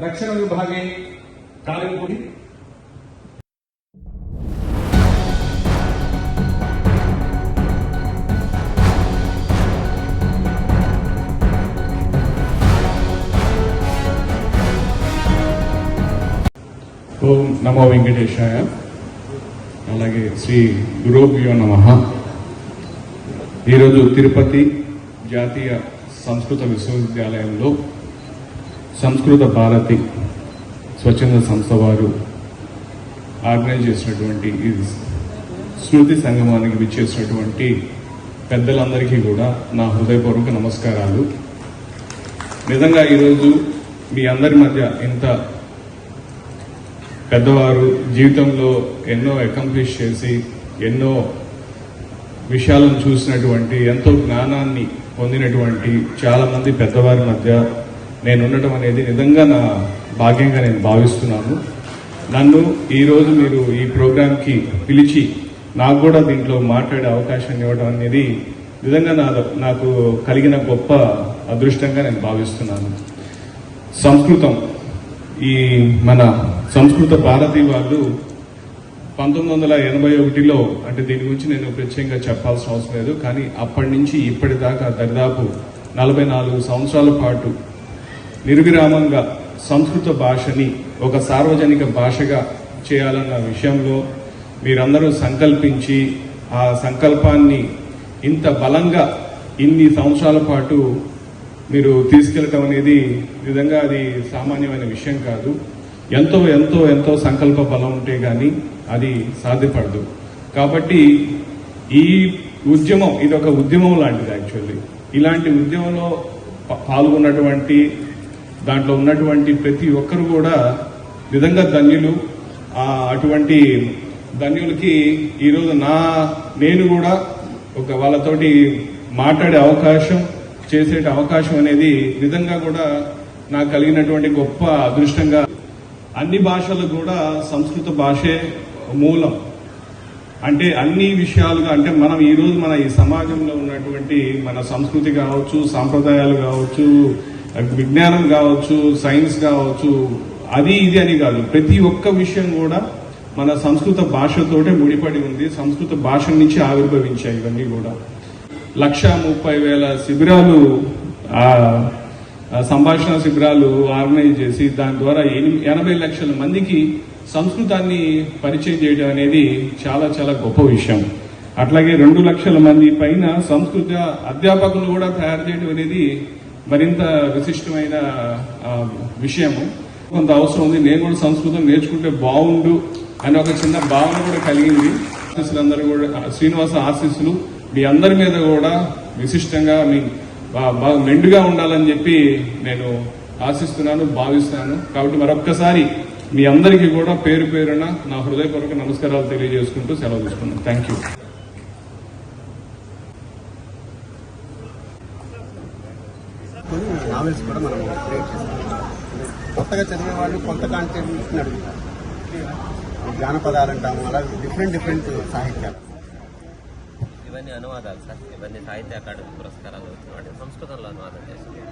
ರಕ್ಷಣಾ ವಿಭಾಗೆ ಕಾರಜೋಡಿ ఓం నమో వెంకటేశాయ అలాగే శ్రీ గురుభ్యో నమ ఈరోజు తిరుపతి జాతీయ సంస్కృత విశ్వవిద్యాలయంలో సంస్కృత భారతి స్వచ్ఛంద సంస్థ వారు ఆర్గనైజ్ చేసినటువంటి ఈ స్మృతి సంగమానికి విచ్చేసినటువంటి పెద్దలందరికీ కూడా నా హృదయపూర్వక నమస్కారాలు. నిజంగా ఈరోజు మీ అందరి మధ్య ఇంత పెద్దవారు జీవితంలో ఎన్నో అకంప్లిష్ చేసి ఎన్నో విషయాలను చూసినటువంటి ఎంతో జ్ఞానాన్ని పొందినటువంటి చాలామంది పెద్దవారి మధ్య నేను ఉండటం అనేది నిజంగా నా భాగ్యంగా నేను భావిస్తున్నాను. నన్ను ఈరోజు మీరు ఈ ప్రోగ్రాంకి పిలిచి నాకు కూడా దీంట్లో మాట్లాడే అవకాశం ఇవ్వడం అనేది నిజంగా నా నాకు కలిగిన గొప్ప అదృష్టంగా నేను భావిస్తున్నాను. సంస్కృతం. ఈ మన సంస్కృత భారతి వాళ్ళు పంతొమ్మిది వందల ఎనభై ఒకటిలో అంటే దీని గురించి నేను ప్రత్యేకంగా చెప్పాల్సిన అవసరం లేదు కానీ అప్పటి నుంచి ఇప్పటిదాకా దరిదాపు నలభై నాలుగు సంవత్సరాల పాటు నిర్విరామంగా సంస్కృత భాషని ఒక సార్వజనిక భాషగా చేయాలన్న విషయంలో మీరందరూ సంకల్పించి ఆ సంకల్పాన్ని ఇంత బలంగా ఇన్ని సంవత్సరాల పాటు మీరు తీసుకెళ్ళటం అనేది నిజంగా అది సామాన్యమైన విషయం కాదు. ఎంతో ఎంతో ఎంతో సంకల్ప బలం ఉంటే కానీ అది సాధ్యపడదు. కాబట్టి ఈ ఉద్యమం ఇది ఒక ఉద్యమం లాంటిది యాక్చువల్లీ. ఇలాంటి ఉద్యమంలో పాల్గొన్నటువంటి దాంట్లో ఉన్నటువంటి ప్రతి ఒక్కరు కూడా నిజంగా ధన్యులు. అటువంటి ధన్యులకి ఈరోజు నా నేను కూడా ఒక వాళ్ళతోటి మాట్లాడే అవకాశం చేసే అవకాశం అనేది నిజంగా కూడా నాకు కలిగినటువంటి గొప్ప అదృష్టంగా అన్ని భాషలు కూడా సంస్కృత భాషే మూలం. అంటే అన్ని విషయాలుగా అంటే మనం ఈ రోజు మన ఈ సమాజంలో ఉన్నటువంటి మన సంస్కృతి కావచ్చు సాంప్రదాయాలు కావచ్చు విజ్ఞానం కావచ్చు సైన్స్ కావచ్చు అది ఇది అని కాదు. ప్రతి ఒక్క విషయం కూడా మన సంస్కృత భాషతోటే ముడిపడి ఉంది. సంస్కృత భాష నుంచి ఆవిర్భవించాయి ఇవన్నీ కూడా. లక్ష ముప్పై వేల శిబిరాలు సంభాషణ శిబిరాలు ఆర్గనైజ్ చేసి దాని ద్వారా ఎనభై లక్షల మందికి సంస్కృతాన్ని పరిచయం చేయడం అనేది చాలా చాలా గొప్ప విషయం. అట్లాగే రెండు లక్షల మంది పైన సంస్కృత అధ్యాపకులు కూడా తయారు చేయడం అనేది మరింత విశిష్టమైన విషయము. కొంత అవసరం ఉంది. నేను కూడా సంస్కృతం నేర్చుకుంటే బాగుండు అని ఒక చిన్న భావన కూడా కలిగింది. ఆశీస్సులందరూ కూడా శ్రీనివాస ఆశీస్సులు మీ అందరి మీద కూడా విశిష్టంగా మీ బాగా మెండుగా ఉండాలని చెప్పి నేను ఆశిస్తున్నాను భావిస్తున్నాను. కాబట్టి మరొక్కసారి మీ అందరికీ కూడా పేరు పేరున నా హృదయపూర్వక నమస్కారాలు తెలియజేసుకుంటూ సెలవు తీసుకున్నాను థ్యాంక్ యూ నావెల్స్ కూడా మనం క్రియేట్ చేస్తాం. కొత్తగా చదివే వాళ్ళు కొత్త కాంటెంట్ని అడుగుతారు. జానపదాలు అంటాము అలా డిఫరెంట్ డిఫరెంట్ సాహిత్యాలు. ఇవన్నీ అనువాదాలు సార్. ఇవన్నీ సాహిత్య అకాడమీ పురస్కారాలు వచ్చిన వాటి సంస్కృతంలో అనువాదం చేస్తున్నాం.